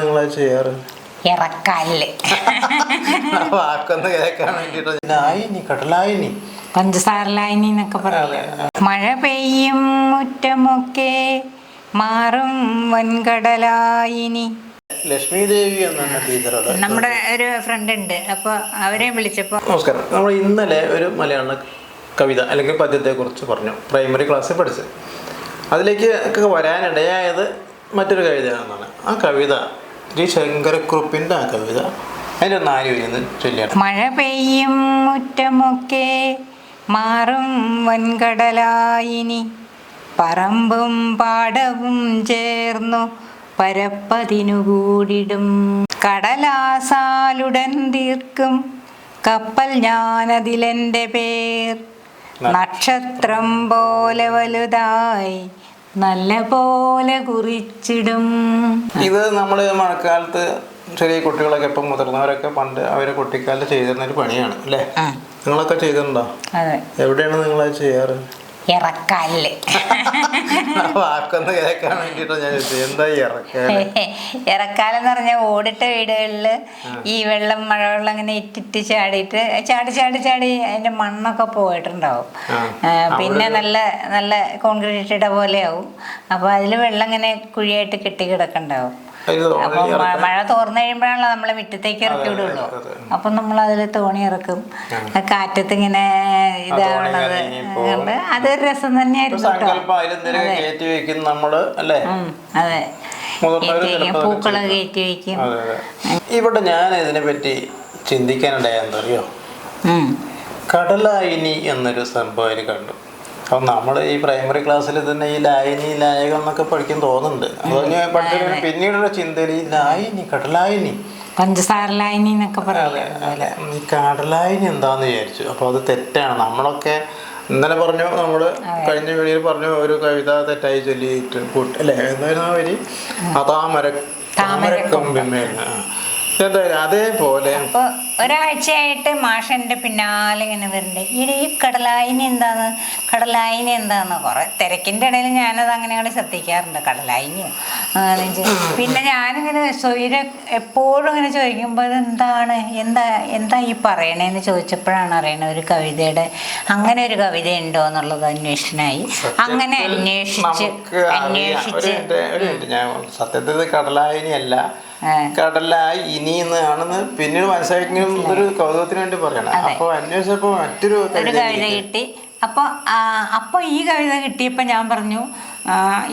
നിങ്ങളത് ചെയ്യാറ്? ഇറക്കല്ല് ആ വാക്കൊന്ന് കേൾക്കാൻ വേണ്ടിട്ട്. ലായിനി കടലായിനി. പഞ്ചസാര ലായനി എന്നൊക്കെ പറയാം മഴ പെയ്യും മുറ്റമൊക്കെ മാറും വൻകടലായിനി. ലക്ഷ്മി ദേവി എന്നാണ് ടീച്ചറുടെ നമ്മുടെ ഒരു ഫ്രണ്ട് ഉണ്ട് അപ്പൊ അവരെ വിളിച്ചപ്പോ നമസ്കാരം. നമ്മൾ ഇന്നലെ ഒരു മലയാള കവിത അല്ലെങ്കിൽ പദ്യത്തെക്കുറിച്ച് പറഞ്ഞു. പ്രൈമറി ക്ലാസ്സിൽ പഠിച്ചത് അതിലേക്ക് ഒക്കെ വരാനിടയായത് മറ്റൊരു കവിതയാണെന്നാണ്. ആ കവിത ശങ്കരക്കുറുപ്പിന്റെ ആ കവിത. അതിന്റെ ചൊല്ലിയാണ് മഴ പെയ്യും മുറ്റമൊക്കെ മാറും വൻകടലായിനി. പറമ്പും പാടവും ചേർന്നു പരപ്പതിനു കൂടിടും. കടലാസാലുടൻ തീർക്കും കപ്പൽ ഞാനതിലെന്റെ പേർ. നക്ഷത്രം പോലെ വലുതായി നല്ല പോലെ കുറിച്ചിടും. ഇത് നമ്മൾ മഴക്കാലത്ത് ചെറിയ കുട്ടികളൊക്കെ ഇപ്പം മുതിർന്നവരൊക്കെ പണ്ട് അവരെ കുട്ടിക്കാലത്ത് ചെയ്തിരുന്ന ഒരു പണിയാണ് അല്ലേ? നിങ്ങളൊക്കെ ചെയ്തിട്ടുണ്ടോ? എവിടെയാണ് നിങ്ങളത് ചെയ്യാറ്? ഇറക്കല്ല് വാക്കൊന്ന് കേൾക്കാൻ ഞാൻ എന്താ എന്ന് പറഞ്ഞാൽ ഓടിട്ട വീടുകളിൽ ഈ വെള്ളം മഴവെള്ളം ഇങ്ങനെ ഇറ്റിറ്റ് ചാടിയിട്ട് ചാടി ചാടി ചാടി അതിന്റെ മണ്ണൊക്കെ പോയിട്ടുണ്ടാവും. പിന്നെ നല്ല നല്ല കോൺക്രീറ്റ് ഇട പോലെയാവും. അപ്പൊ അതിൽ വെള്ളം ഇങ്ങനെ കുഴിയായിട്ട് കെട്ടി കിടക്കണ്ടാവും. അപ്പൊ മഴ തോർന്നു കഴിയുമ്പോഴാണല്ലോ നമ്മളെ മുറ്റത്തേക്ക് ഇറക്കി വിടുള്ളൂ. അപ്പൊ നമ്മൾ അതിൽ തോണി ഇറക്കും. കാറ്റത്ത് ഇങ്ങനെ ഇതാവണത്. അതൊരു രസം തന്നെയായിരുന്നു നമ്മൾ അല്ലേ? അതെ. പൂക്കൾ കയറ്റി വയ്ക്കും ഇവിടെ ഞാൻ ഇതിനെ പറ്റി ചിന്തിക്കാനിടയാന്നറിയോ. കടലായിനി എന്നൊരു സംഭവം കണ്ടു. അപ്പം നമ്മൾ ഈ പ്രൈമറി ക്ലാസ്സിൽ തന്നെ ഈ ലായനി ലായകം എന്നൊക്കെ പഠിക്കാൻ തോന്നുന്നുണ്ട്. അതുകൊണ്ട് പഠിച്ച പിന്നീടുള്ള ചിന്തയിൽ ഈ ലായനി കടലായനി. പഞ്ചസാര ലായനി എന്നൊക്കെ അതെ പറയാം. അതെ. ഈ കടലായനി എന്താന്ന് വിചാരിച്ചു. അപ്പോൾ അത് തെറ്റാണ്. നമ്മളൊക്കെ ഇന്നലെ പറഞ്ഞു നമ്മൾ കഴിഞ്ഞ വീഡിയോയിൽ പറഞ്ഞു ഒരു കവിത തെറ്റായി ചൊല്ലിയിട്ട് കൂട്ട് അല്ലേ? എന്നായിരുന്നു ആ വരി അതാമര താമരക്കൊമ്പിന്മേൽ ആ. എന്തായാലും അതേപോലെ. അപ്പൊ ഒരാഴ്ചയായിട്ട് മാഷന്റെ പിന്നാലെ ഇങ്ങനെ വരുന്നുണ്ട് ഇടി ഈ കടലായിനി എന്താന്ന്? കടലായിനി എന്താന്ന് കുറെ തിരക്കിന്റെ ഇടയിൽ ഞാനത് അങ്ങനെ അങ്ങോട്ട് ശ്രദ്ധിക്കാറുണ്ട് കടലായിനിയോ അങ്ങനെ പിന്നെ ഞാനിങ്ങനെ സ്വൈര എപ്പോഴും ഇങ്ങനെ ചോദിക്കുമ്പോൾ എന്താണ് എന്താ എന്താ ഈ പറയണേന്ന് ചോദിച്ചപ്പോഴാണ് അറിയണത് ഒരു കവിതയുടെ അങ്ങനെ ഒരു കവിത ഉണ്ടോ എന്നുള്ളത് അന്വേഷണമായി അങ്ങനെ അന്വേഷിച്ച് അന്വേഷിച്ച്. ഞാൻ സത്യത്തിൽ കടലായിനി അല്ല. കടലായി ഇനി എന്നാണെന്ന് പിന്നീട് മനസ്സിലാക്കിയും ഒരു കൗതുകത്തിന് വേണ്ടി പറയണം. അപ്പൊ അന്വേഷിച്ചപ്പോ മറ്റൊരു കവിത കിട്ടി. അപ്പോൾ അപ്പോൾ ഈ കവിത കിട്ടിയപ്പോൾ ഞാൻ പറഞ്ഞു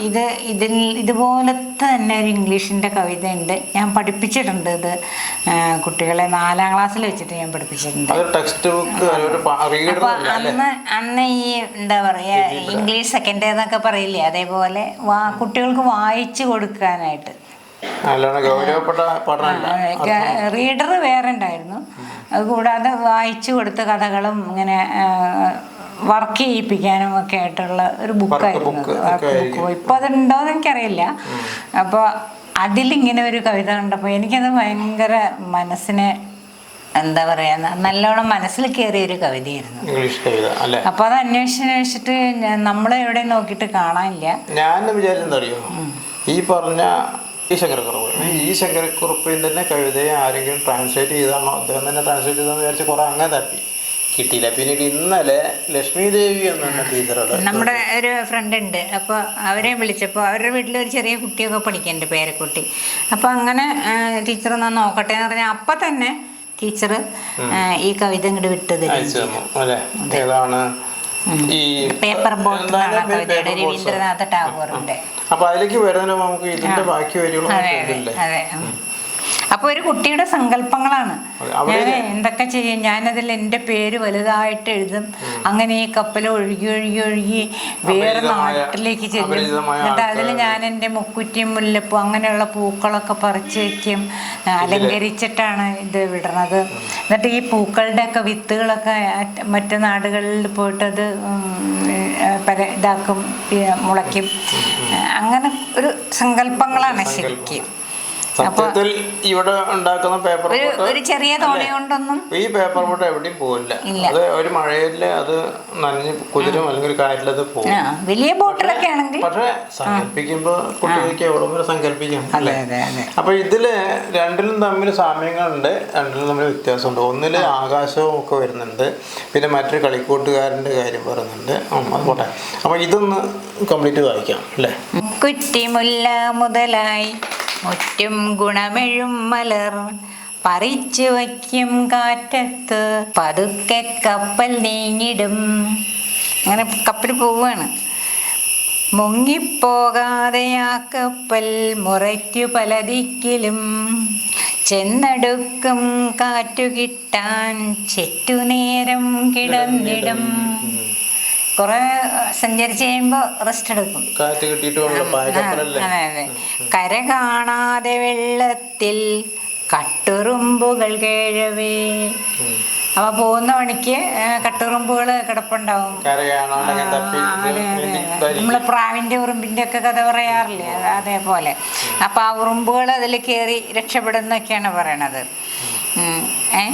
ഇത് ഇതിൽ ഇതുപോലത്തെ തന്നെ ഒരു ഇംഗ്ലീഷിന്റെ കവിത ഉണ്ട് ഞാൻ പഠിപ്പിച്ചിട്ടുണ്ട് ഇത് കുട്ടികളെ നാലാം ക്ലാസ്സിൽ വെച്ചിട്ട് ഞാൻ പഠിപ്പിച്ചിട്ടുണ്ട്. ടെക്സ്റ്റ് ബുക്ക് അപ്പോൾ അന്ന് അന്ന് ഈ എന്താ പറയുക ഇംഗ്ലീഷ് സെക്കൻഡ് എന്നൊക്കെ പറയില്ലേ? അതേപോലെ വാ കുട്ടികൾക്ക് വായിച്ചു കൊടുക്കാനായിട്ട്. നല്ലോണം ഗൗരവപ്പെട്ട പഠനമല്ല. റീഡർ വേറെ ഉണ്ടായിരുന്നു. അതുകൂടാതെ വായിച്ചു കൊടുത്ത കഥകളും ഇങ്ങനെ വർക്ക് ചെയ്യിപ്പിക്കാനും ഒക്കെ ആയിട്ടുള്ള ഒരു ബുക്കായിരുന്നു ബുക്ക് ഇപ്പൊ അതുണ്ടോന്ന് എനിക്കറിയില്ല. അപ്പോൾ അതിലിങ്ങനെ ഒരു കവിത കണ്ടപ്പോൾ എനിക്കത് ഭയങ്കര മനസ്സിനെ എന്താ പറയാ നല്ലോണം മനസ്സിൽ കയറിയ ഒരു കവിതയായിരുന്നു. ഇംഗ്ലീഷ് കവിത അല്ലേ? അപ്പോൾ അത് അന്വേഷിച്ച് അന്വേഷിച്ചിട്ട് നമ്മളെവിടെ നമ്മളെ എവിടെ നോക്കിയിട്ട് കാണാനില്ല. ഞാൻ വിചാരിച്ചെന്താ അറിയോ ഈ പറഞ്ഞ ഈ ശങ്കരക്കുറുപ്പ് ഈ തന്നെ കവിതയെ ആരെങ്കിലും ട്രാൻസ്ലേറ്റ് ചെയ്താണോ? അദ്ദേഹം തന്നെ ട്രാൻസ്ലേറ്റ് ചെയ്താന്ന് വിചാരിച്ച് കുറെ അങ്ങനെ തപ്പി. കിട്ടിയില്ല. പിന്നീട് ഇന്നലെ ലക്ഷ്മി ദേവി എന്ന ടീച്ചറോട് നമ്മുടെ ഒരു ഫ്രണ്ട് ഉണ്ട്. അപ്പോൾ അവരെ വിളിച്ചപ്പോൾ അവരുടെ വീട്ടിൽ ഒരു ചെറിയ കുട്ടിയൊക്കെ പഠിക്കുന്നുണ്ട് പേരക്കുട്ടി. അപ്പോൾ അങ്ങനെ ടീച്ചർ ഒന്ന് നോക്കട്ടെ എന്ന് പറഞ്ഞാൽ അപ്പം തന്നെ ടീച്ചർ ഈ കവിത ഇങ്ങോട്ട് വിട്ടത്. അയച്ചു തന്നു. അല്ലേ? ഏതാണ്? Paper boat? രവീന്ദ്രനാഥ ടാഗോറിന്റെ. അപ്പൊ അതിലേക്ക് വരുന്നതിന് നമുക്ക് ഇതിന്റെ ബാക്കി വരികളും അതെ. അപ്പൊ ഒരു കുട്ടിയുടെ സങ്കല്പങ്ങളാണ്. ഞാൻ എന്തൊക്കെ ചെയ്യും? ഞാനതിൽ എന്റെ പേര് വലുതായിട്ട് എഴുതും. അങ്ങനെ ഈ കപ്പൽ ഒഴുകി ഒഴുകി ഒഴുകി വേറെ നാട്ടിലേക്ക് ചെല്ലും. എന്നിട്ട് അതിൽ ഞാൻ എന്റെ മുക്കുറ്റിയും മുല്ലപ്പൂ അങ്ങനെയുള്ള പൂക്കളൊക്കെ പറിച്ച് വെക്കും അലങ്കരിച്ചിട്ടാണ് ഇത് വിടണത്. എന്നിട്ട് ഈ പൂക്കളുടെ ഒക്കെ വിത്തുകളൊക്കെ മറ്റു നാടുകളിൽ പോയിട്ടത് പര ഇതാക്കും മുളയ്ക്കും. അങ്ങനെ ഒരു സങ്കല്പങ്ങളാണ് ശരിക്കും. സത്യത്തിൽ ഇവിടെ ഉണ്ടാക്കുന്ന പേപ്പർ ഒരു ചെറിയ തോണി കൊണ്ടൊന്നും ഈ പേപ്പർ ബോട്ട് എവിടെയും പോവില്ല. അത് ഒരു മഴയിൽ അത് നനഞ്ഞ് കുതിരും അല്ലെങ്കിൽ ഒരു കാറ്റിലത് പോകും വലിയ ബോട്ടിലൊക്കെ ആണെങ്കിൽ പക്ഷെ സങ്കല്പിക്കുമ്പോ കുട്ടികൾക്ക് എവിടെ വരെ സങ്കല്പിക്കാം അല്ലേ? അപ്പൊ ഇതിൽ രണ്ടിലും തമ്മിൽ സാമ്യങ്ങളുണ്ട് രണ്ടിലും തമ്മിൽ വ്യത്യാസമുണ്ട്. ഒന്നിൽ ആകാശവും ഒക്കെ വരുന്നുണ്ട് പിന്നെ മറ്റൊരു കളിക്കൂട്ടുകാരന്റെ കാര്യം പറയുന്നുണ്ട്. അത് പോട്ടെ. അപ്പൊ ഇതൊന്ന് കംപ്ലീറ്റ് വായിക്കാം അല്ലേ? കുറ്റിമുല്ല മുതലായി മുറ്റും ഗുണമെഴും മലർ. പറിച്ചു വയ്ക്കും കാറ്റത്ത് പതുക്കെ കപ്പൽ നീങ്ങിടും. അങ്ങനെ കപ്പൽ പോവുകയാണ് മുങ്ങിപ്പോകാതെ ആ കപ്പൽ മുറയ്ക്കു പല ദിക്കിലും ചെന്നടുക്കും കാറ്റു കിട്ടാൻ ചെറ്റുനേരം കിടന്നിടും. കുറെ സഞ്ചരിച്ച് കഴിയുമ്പോൾ റെസ്റ്റ് എടുക്കും. കാറ്റ് കിട്ടിയിട്ട് അതെ അതെ കര കാണാതെ വെള്ളത്തിൽ കട്ടുറുമ്പുകൾ കേഴവേ. അപ്പൊ പോകുന്ന പണിക്ക് കട്ടുറുമ്പുകൾ കിടപ്പുണ്ടാവും. നമ്മൾ പ്രാവിന്റെ ഉറുമ്പിന്റെ ഒക്കെ കഥ പറയാറില്ലേ? അതേപോലെ. അപ്പൊ ആ ഉറുമ്പുകൾ അതിൽ കയറി രക്ഷപ്പെടുന്നൊക്കെയാണ് പറയണത്. ഏ?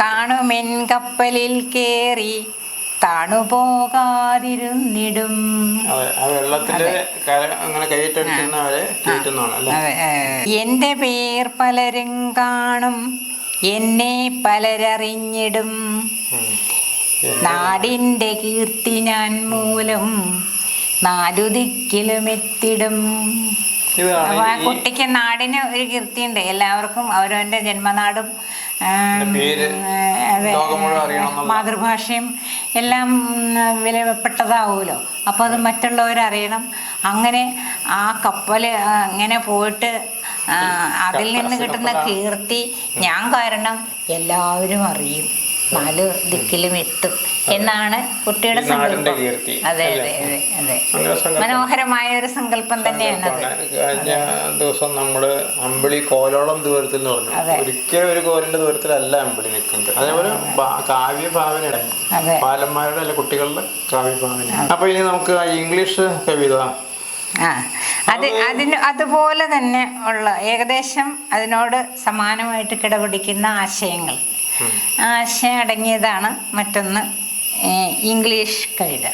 കാണുമെൻ കപ്പലിൽ കേറി താണുപോകാതിരുന്നിടും. വെള്ളത്തിൽ അങ്ങനെ കൈയിട്ടടിക്കുന്നവരെ. എന്റെ പേർ പലരും കാണും എന്നെ പലരറിഞ്ഞിടും. നാടിന്റെ കീർത്തി ഞാൻ മൂലം നാലുദിക്കിലും എത്തിടും അപ്പൊ ആ കുട്ടിക്ക് നാടിന് ഒരു കീർത്തി ഉണ്ട് എല്ലാവർക്കും അവരവന്റെ ജന്മനാടും അതെ, മാതൃഭാഷയും എല്ലാം വിലപ്പെട്ടതാവുമല്ലോ. അപ്പോൾ അത് മറ്റുള്ളവരറിയണം. അങ്ങനെ ആ കപ്പൽ അങ്ങനെ പോയിട്ട് അതിൽ നിന്ന് കിട്ടുന്ന കീർത്തി ഞാൻ കാരണം എല്ലാവരും അറിയും. നാല് ദിക്കിലും എത്തും എന്നാണ് കുട്ടിയുടെ സങ്കല്പം. അതെ അതെ അതെ അതെ. മനോഹരമായ ഒരു സങ്കല്പം തന്നെയാണ്. കഴിഞ്ഞ ദിവസം നമ്മൾ അമ്പിളി കോലോളം ദൂരത്തിൽ എന്ന് പറഞ്ഞു. ഒരിക്കലും ഒരു കോലിന്റെ ദൂരത്തിലല്ല അമ്പിളി നിൽക്കുന്നത്. അതേപോലെ ഭാ- കാവ്യ ഭാവനയാണ് അതെ. ബാലന്മാരുടെ അല്ല കുട്ടികളുടെ കാവ്യ ഭാവന അപ്പൊ ഇനി നമുക്ക് ഇംഗ്ലീഷ് കവിത. അത് അതിന് അതുപോലെ തന്നെ ഉള്ള ഏകദേശം അതിനോട് സമാനമായിട്ട് കിടപിടിക്കുന്ന ആശയങ്ങൾ. ആശയം അടങ്ങിയതാണ് മറ്റൊന്ന് ഇംഗ്ലീഷ് കവിത.